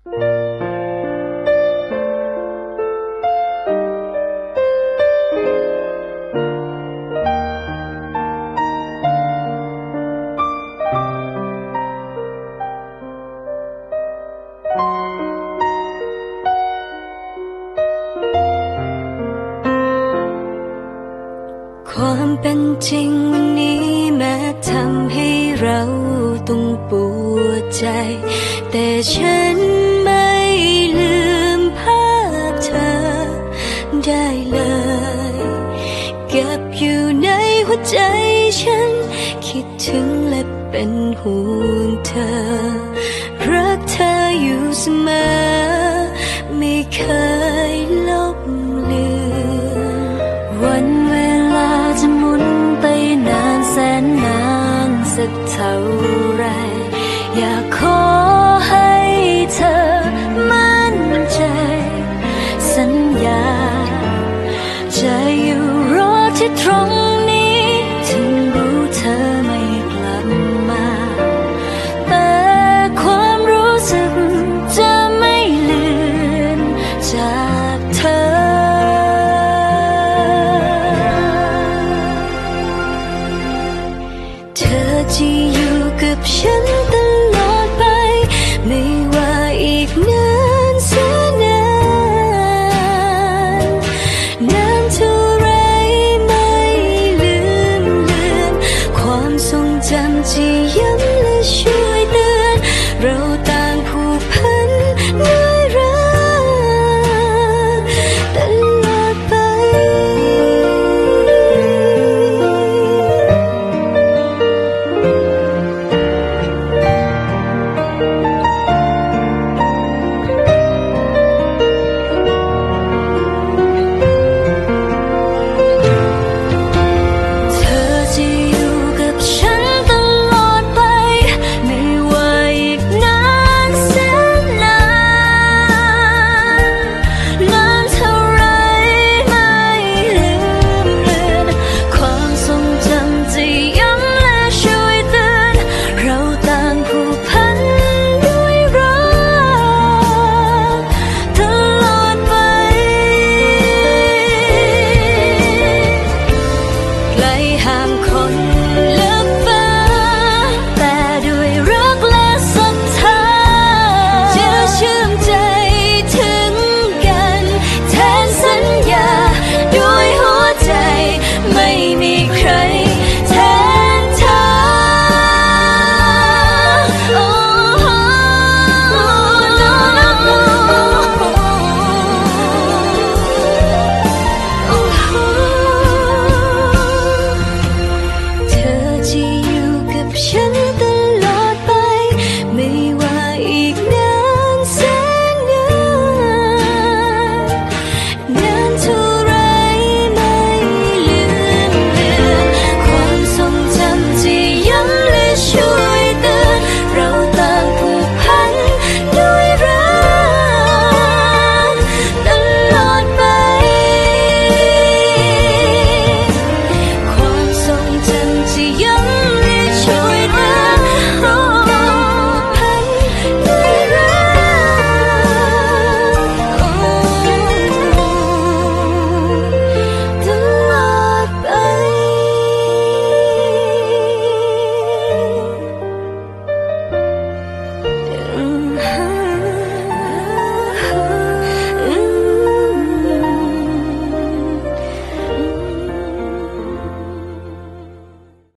ความเป็นจริงวันนี้แม้ทำให้เราต้องปวดใจ แต่ฉัน คิดถึงและเป็นห่วงเธอ รักเธออยู่เสมอ ไม่เคยลบเลือวันเวลาจะหมุนไปนานแสนนานสักเท่าไร อยากขอ จากเธอ เธอจะอยู่กับฉันตลอดไป ไม่ว่าอีกนานแสนนานนานเท่าไรไม่ลืมเลือนความทรงจำที่